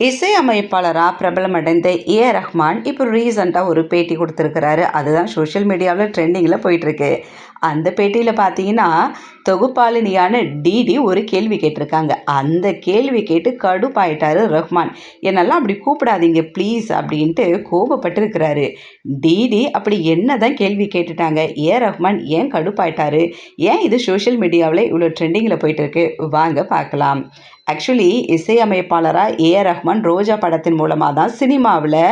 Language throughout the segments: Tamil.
இசையமைப்பாளராக பிரபலமடைந்த ஏ. ஆர் ரஹ்மான் இப்போ ரீசண்டாக ஒரு பேட்டி கொடுத்துருக்கிறாரு. அதுதான் சோஷியல் மீடியாவில் ட்ரெண்டிங்கில் போயிட்டுருக்கு அந்த பேட்டியில் பார்த்தீங்கன்னா தொகுப்பாளினியான டிடி ஒரு கேள்வி கேட்டிருக்காங்க. அந்த கேள்வி கேட்டு கடுப்பாயிட்டாரு ரஹ்மான். என்னெல்லாம் அப்படி கூப்பிடாதீங்க ப்ளீஸ் அப்படின்ட்டு கோபப்பட்டிருக்கிறாரு. டிடி அப்படி என்ன தான் கேள்வி கேட்டுட்டாங்க. ஏ ரஹ்மான்? ஏன் கடுப்பாயிட்டாரு? ஏன் இது சோஷியல் மீடியாவில் இவ்வளோ ட்ரெண்டிங்கில் போயிட்டுருக்கு? வாங்க பார்க்கலாம். ஆக்சுவலி இசையமைப்பாளராக ஏ ஆர் ரஹ்மான் ரோஜா படத்தின் மூலமாக தான் சினிமாவில்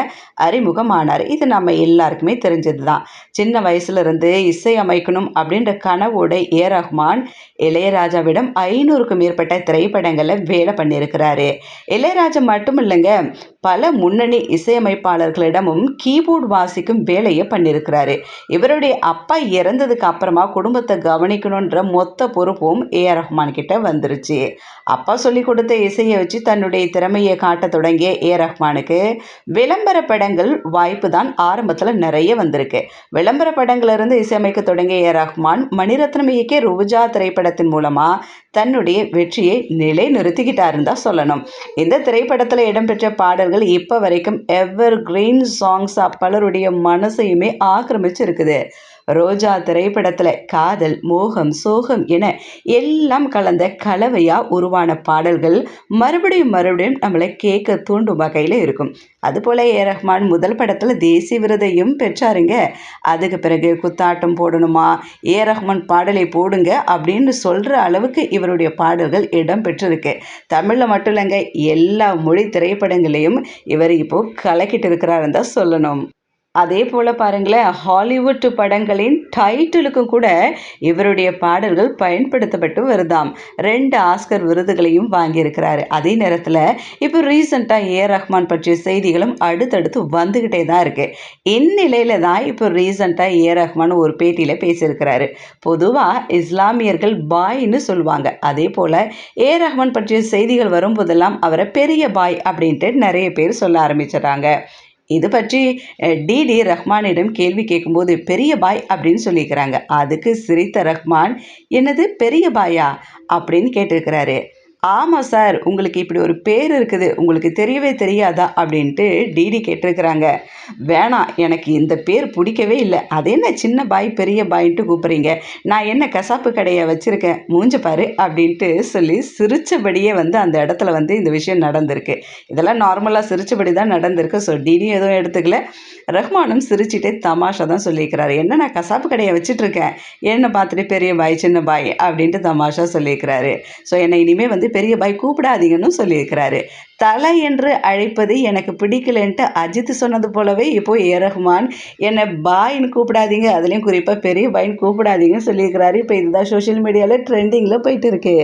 அறிமுகமானார். இது நம்ம எல்லாருக்குமே தெரிஞ்சது தான் சின்ன வயசுலேருந்து இசை அமைக்கணும் அப்படின்ற கனவோட ஏ ரஹ்மான் இளையராஜாவிடம் ஐநூறுக்கும் மேற்பட்ட திரைப்படங்களில் வேலை பண்ணியிருக்கிறாரு. இளையராஜா மட்டும் இல்லைங்க பல முன்னணி இசையமைப்பாளர்களிடமும் கீபோர்டு வாசிக்கும் வேலையை பண்ணியிருக்கிறாரு. இவருடைய அப்பா இறந்ததுக்கு அப்புறமா குடும்பத்தை கவனிக்கணுன்ற மொத்த பொறுப்பும் ஏ ஆர் ரஹ்மான் கிட்ட வந்துருச்சு. அப்பா சொல்லி கொடுத்த இசையை வச்சு தன்னுடைய திறமையை காட்ட தொடங்கிய ஏ ரஹ்மானுக்கு விளம்பர படங்கள் வாய்ப்பு தான் ஆரம்பத்தில் நிறைய வந்திருக்கு. விளம்பர படங்களிலிருந்து இசையமைக்க தொடங்கிய ஏ ரஹ்மான் மணிரத்னம் இயக்கிய ருஜா திரைப்படத்தின் மூலமாக தன்னுடைய வெற்றியை நிலை நிறுத்திக்கிட்டாருன்னு தான் சொல்லணும். இந்த திரைப்படத்தில் இடம்பெற்ற பாடல்கள் இப்போ வரைக்கும் எவர் கிரீன் சாங்ஸாக பலருடைய மனசையுமே ஆக்கிரமிச்சிருக்குது. ரோஜா திரைப்படத்தில் காதல் மோகம் சோகம் என எல்லாம் கலந்த கலவையாக உருவான பாடல்கள் மறுபடியும் மறுபடியும் நம்மளை கேட்க தூண்டும் வகையில் இருக்கும். அதுபோல் ஏ ரஹ்மான் முதல் படத்தில் தேசிய விருதையும் பெற்றாருங்க. அதுக்கு பிறகு குத்தாட்டம் போடணுமா ஏ ரஹ்மான் பாடலை போடுங்க அப்படின்னு சொல்கிற அளவுக்கு இவருடைய பாடல்கள் இடம் பெற்றிருக்கு. தமிழில் மட்டும் இல்லைங்க எல்லா மொழி திரைப்படங்களையும் இவர் இப்போது கலக்கிட்டு இருக்கிறாருன்னு தான் சொல்லணும். அதே போல் பாருங்களேன் ஹாலிவுட் படங்களின் டைட்டிலுக்கும் கூட இவருடைய பாடல்கள் பயன்படுத்தப்பட்டு வருதாம். ரெண்டு ஆஸ்கர் விருதுகளையும் வாங்கியிருக்கிறாரு. அதே நேரத்தில் இப்போ ரீசண்டாக ஏ. ரஹ்மான் பற்றிய செய்திகளும் அடுத்தடுத்து வந்துக்கிட்டே தான் இருக்குது இந்நிலையில் தான் இப்போ ரீசண்டாக ஏ. ரஹ்மான் ஒரு பேட்டியில் பேசியிருக்கிறாரு. பொதுவாக இஸ்லாமியர்கள் பாய்னு சொல்லுவாங்க. அதே போல் ஏ. ரஹ்மான் பற்றிய செய்திகள் வரும்போதெல்லாம் அவரை பெரிய பாய் அப்படின்ட்டு நிறைய பேர் சொல்ல ஆரம்பிச்சிடுறாங்க. இது பற்றி டிடி ரஹ்மானிடம் கேள்வி கேட்கும்போது பெரிய பாய் அப்படின்னு சொல்லியிருக்கிறாங்க. அதுக்கு சிரித்த ரஹ்மான் என்னது பெரிய பாயா? அப்படின்னு கேட்டிருக்கிறாரு. ஆமாம் சார் உங்களுக்கு இப்படி ஒரு பேர் இருக்குது உங்களுக்கு தெரியவே தெரியாதா அப்படின்ட்டு டிடி கேட்டிருக்கிறாங்க. வேணாம் எனக்கு இந்த பேர் பிடிக்கவே இல்லை. அது என்ன சின்ன பாய் பெரிய பாயின்ட்டு கூப்பிட்றீங்க? நான் என்ன கசாப்பு கடையை வச்சுருக்கேன்? மூஞ்ச பாரு அப்படின்ட்டு சொல்லி சிரித்தபடியே வந்து அந்த இடத்துல வந்து இந்த விஷயம் நடந்திருக்கு. இதெல்லாம் நார்மலாக சிரித்தபடி தான் நடந்திருக்கு. ஸோ டிடி எதுவும் எடுத்துக்கல. ரஹ்மானும் சிரிச்சிட்டே தமாஷா தான் சொல்லியிருக்கிறாரு. என்ன நான் கசாப்பு கடையை வச்சுட்ருக்கேன்? என்ன பார்த்துட்டு பெரிய பாய் சின்ன பாய்? அப்படின்ட்டு தமாஷா சொல்லியிருக்கிறாரு. ஸோ என்னை இனிமேல் வந்து பெரிய பாய் கூப்பிடாதீங்கன்னு சொல்லியிருக்கிறாரு. தலை என்று அழைப்பது எனக்கு பிடிக்கலன்ட்டு அஜித் சொன்னது போலவே இப்போ ஏ ரஹ்மான் என்னை பாயின்னு கூப்பிடாதீங்க அதுலேயும் குறிப்பாக பெரிய பாயின்னு கூப்பிடாதீங்கன்னு சொல்லியிருக்கிறாரு. இப்போ இதுதான் சோஷியல் மீடியாவில் ட்ரெண்டிங்கில் போயிட்டு இருக்கு.